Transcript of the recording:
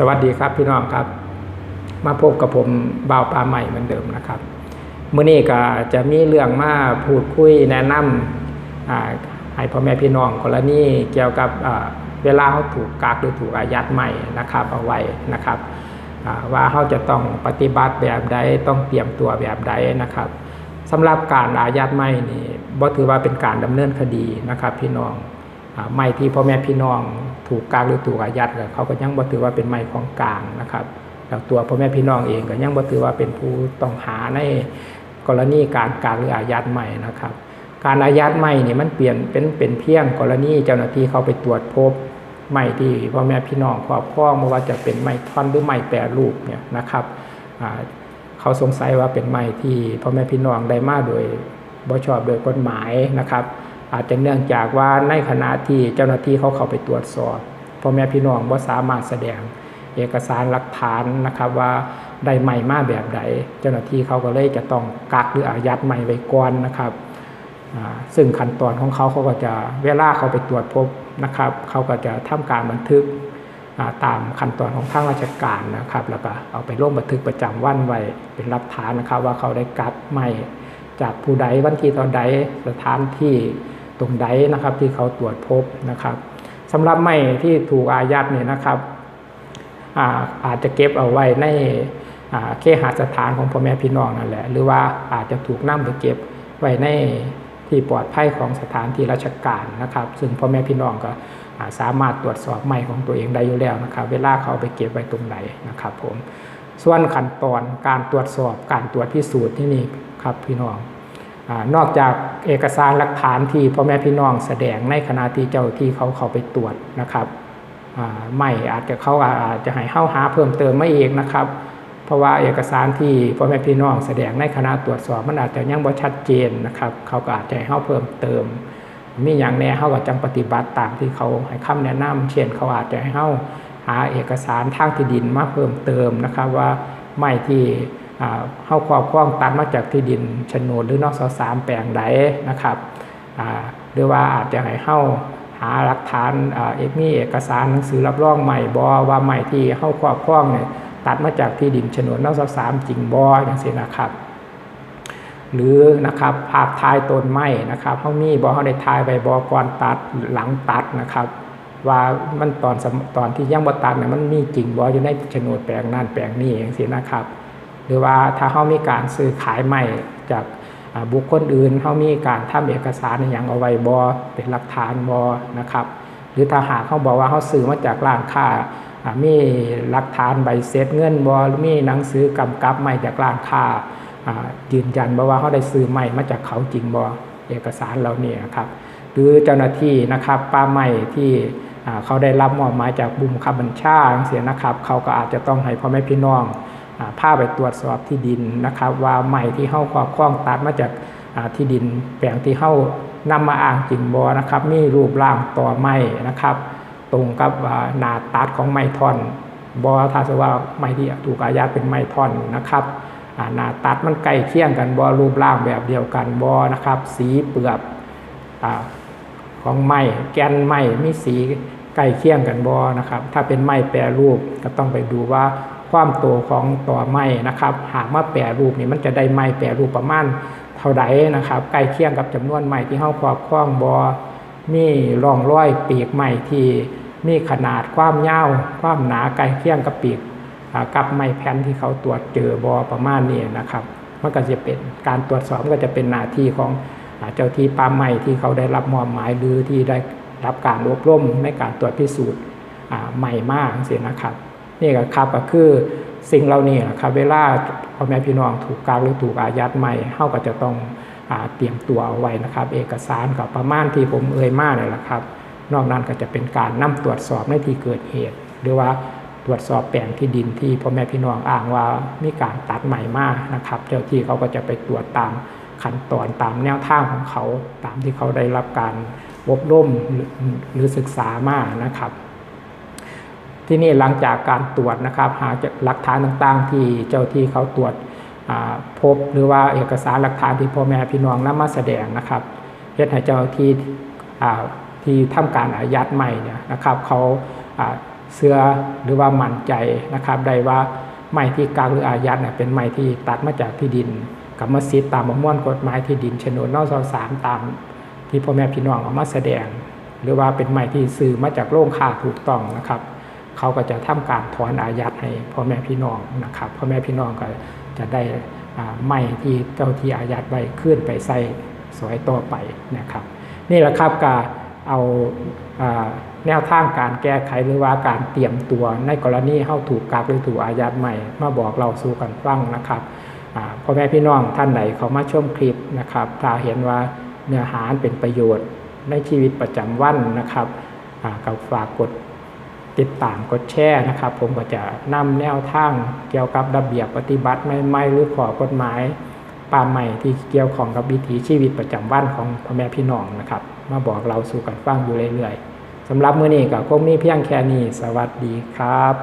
สวัสดีครับพี่น้องครับ มาพบกับผมบ่าวปลาใหม่เหมือนเดิมนะครับเมื้อนี้ก็จะมีเรื่องมาพูดคุยแนะนำอ่าให้พ่อแม่พี่น้องกรณีเกี่ยวกับเวลาเขาถูกกักหรือถูกอายัดใหม่นะครับเอาไว้นะครับว่าเขาจะต้องปฏิบัติแบบใดต้องเตรียมตัวแบบใดนะครับสำหรับการอายัดใหม่นี่บ่ถือว่าเป็นการดำเนินคดีนะครับพี่น้อง ไม้ที่พ่อแม่พี่น้องถูกกลางหรือถูกอายัดก็เขาก็ยังบ่ถือว่าเป็นไม้ของกลางนะครับแล้วตัวพ่อแม่พี่น้องเองก็ยังบ่ถือว่าเป็นผู้ต้องหาในกรณีการกลางหรืออายัดใหม่นะครับ การอายัดใหม่นี่มันเปลี่ยนเป็นเป็นเพียงกรณีเจ้าหน้าที่เขาไปตรวจพบไม้ที่พ่อแม่พี่น้องครอบครองไม่ว่าจะเป็นไม้ท่อนหรือไม้แปรรูปเนี่ยนะครับเขาสงสัยว่าเป็นไม้ที่พ่อแม่พี่น้องได้มาโดยบ่ชอบโดยกฎหมายนะครับ อาจจะเนื่องจากว่าในขณะที่เจ้าหน้าที่เขาเข้าไปตรวจสอบพ่อแม่พี่น้องว่าสามารถแสดง เอกสารหลักฐานนะครับว่าได้ใหม่มาแบบใดเจ้าหน้าที่เขาก็เลยจะต้องกักหรืออายัดใหม่ไว้ก่อนนะครับซึ่งขั้นตอนของเขาเขาก็จะเวลาเขาไปตรวจพบนะครับเขาก็จะทำการบันทึกาตามขั้นตอนของทางราชการนะครับ แล้วก็เอาไปลงบันทึกประจำวันไว้เป็นหลักฐานนะครับ ว่าเขาได้กักใหม่จากผู้ใดวันที่เท่าใดสถานที่ ตรงใดนะครับที่เขาตรวจพบนะครับสำหรับไม่ที่ถูกอายัดเนี่ยนะครับอาอาจจะเก็บเอาไว้ในเคหสถานของพ่อแม่พี่น้องนั่นแหละ หรือว่าอาจจะถูกนำไปเก็บไว้ในที่ปลอดภัยของสถานที่ราชการนะครับ ซึ่งพ่อแม่พี่น้องก็าสามารถตรวจสอบไม่ของตัวเองได้อยู่แล้วนะครับ เวลาเขาเอาไปเก็บไว้ตรงไหนนะครับผมส่วนขั้นตอนการตรวจสอบการตรวจพิสูจน์ที่นี่ครับพี่น้อง อนอกจากเอกสารหลักฐานที่พ่อแม่พี่น้องแสดงในขณะที่เจ้าที่เขาเขาไปตรวจนะครับไม่อาจจะเขาอาจจะให้เข้าหาเพิ่มเติมไม่เองนะครับ เพราะว่าเอกสารที่พ่อแม่พี่น้องแสดงในคณะตรวจสอบมันอาจจะยังบ่ชัดเจนนะครับ เขาก็อาจจะให้เข้าเพิ่มเติม มีอย่างแน่เขาก็จังปฏิบัติตามที่เขาให้คำแนะนำเช่นเขาอาจจะให้เข้าหาเอกสารทางที่ดินมาเพิ่มเติมนะครับว่าไม้ที่ เข้าครอบครองตัดมาจากที่ดินโฉนดหรือนอกสสามแปลงใดนะครับหรือว่าอาจจะให้เข้าหาหลักฐานเอกมีเอกสารหนังสือรับรองใหม่บอว่าใหม่ที่เข้าครอบครองเนี่ยตัดมาจากที่ดินโฉนดนอกสสามจริงบออย่างนี้นะครับหรือนะครับภาพถ่ายต้นไม้นะครับเขามีบอเขาได้ถ่ายใบบอก่อนตัดหลังตัดนะครับ ว่ามันตอนตอนที่ยังบ่ตัดเนี่ยมันมีจริงบออยู่ในโฉนดแปลงนั่นแปลงนี้อย่างนี้นะครับ หรือว่าถ้าเขามีการซื้อขายใหม่จากบุคคลอื่นเขามีการทำเอกสารอย่างเอาไว้บอเป็นหลักฐานบอนะครับ หรือถ้าหากเขาบอกว่าเขาซื้อมาจากร้านค้ามีหลักฐานใบเสร็จเงินบอหรือมีหนังสือกำกับใหม่จากร้านค้าอ่ายืนยันบ่ว่าเขาได้ซื้อใหม่มาจากเขาจริงบ่เอกสารเหล่านี้นะครับหรือเจ้าหน้าที่นะครับป้าใหม่ที่เขาได้รับมอบหมายจากบุมคับบัญชาเสียนะครับ เขาก็อาจจะต้องให้พ่อแม่พี่น้อง อ่าพไปตรวจสอบที่ดินนะครับ ว่าใหม่ที่เข้าครอบครองตัดมาจากที่ดินแปลงที่เข้านำมาอ้างจริงบ่นะครับ มีรูปร่างต่อไม้นะครับ ตรงกับหนาตัดของไม้ท่อนบอถ้าสว่าไม้ที่ถูกอายัดเป็นไม้ท่อนนะครับหนาตัดมันใกล้เคียงกันบอรูปร่างแบบเดียวกันบอนะครับ สีเปลือกอของไม้แกนไม้มีสีใกล้เคียงกันบอนะครับ ถ้าเป็นไม้แปรรูปก็ต้องไปดูว่า ความโตของตัวไม้นะครับ หากมาแปรรูปนี่มันจะได้ไม้แปรรูปประมาณเท่าใดนะครับใกล้เคียงกับจำนวนไม้ที่เฮาครอบครองบอมีร่องรอยปีกไม้ที่มีขนาดความยาวความหนาใกล้เคียงกับปีกกับไม้แผ่นที่เขาตรวจเจอบอประมาณนี้นะครับมันก็จะเป็นการตรวจสอบก็จะเป็นหน้าที่ของเจ้าที่ป่าไม้ที่เขาได้รับมอบหมายหรือที่ได้รับการอบรมในการตรวจพิสูจน์อ่าใหม่มากเสียนะครับ นี่ก็ครับก็คือสิ่งเหล่านี้นะครับเวลาพ่อแม่พี่น้องถูกการหรือถูกอายัดใหม่เขาก็จะต้องอเตรียมตัวเอาไว้นะครับ เอกสารกับประมาณที่ผมเอ่ยมาเนี่ยแหละครับ นอกนั้นก็จะเป็นการนำตรวจสอบในที่เกิดเหตุ หรือว่าตรวจสอบแปลงที่ดินที่พ่อแม่พี่น้องอ้างว่ามีการตัดใหม่มากนะครับ เจ้าที่เขาก็จะไปตรวจตามขั้นตอนตามแนวทางของเขา ตามที่เขาได้รับการอบรมหรือศึกษามากนะครับ ที่นี่หลังจากการตรวจนะครับหาหลักฐานต่างๆ ที่เจ้าที่เขาตรวจพบหรือว่าเอกสารหลักฐานที่พ่อแม่พี่น้องนำมาแสดงนะครับเฮ็ดให้เจ้าที่ที่ทำการอายัดใหม่เนี่ยนะครับเขาเสื้อหรือว่ามั่นใจนะครับได้ว่าไม้ที่กางหรืออายัดเนี่ยเป็นไม้ที่ตัดมาจากที่ดินกรรมสิทธิ์ตามประมวลกฎหมายที่ดินโฉนดนสสามตามที่พ่อแม่พี่น้องเอามาแสดง หรือว่าเป็นไม้ที่ซื้อมาจากโรงค่าถูกต้องนะครับ เขาก็จะทำการถอนอายัดให้พ่อแม่พี่น้องนะครับพ่อแม่พี่น้องก็จะได้ไม้ที่เจ้าที่อายัดไว้ขึ้นไปใส่สวยต่อไปนะครับ นี่แหละครับก็เอาอแนวทางการแก้ไขหรือว่าการเตรียมตัวในกรณีเข้าถูกกักหรือถูกอายัดใหม่ มาบอกเราสู่กันฟังนะครับพ่อแม่พี่น้องท่านไหนเขามาชมคลิปนะครับ ถ้าเห็นว่าเนื้อหาเป็นประโยชน์ในชีวิตประจำวันนะครับอ่าก็ฝากกด ติดตามกดแชร์นะครับ ผมก็จะนำแนวทางเกี่ยวกับระเบียบปฏิบัติใหม่ๆหรือขอกฎหมายป่าใหม่ที่เกี่ยวของกับวิถีชีวิตประจำวันของพ่อแม่พี่น้องนะครับ มาบอกเราสู่กันฟังอยู่เรื่อยๆสำหรับมื้อนี้ก็คงมีเพียงแค่นี้ สวัสดีครับ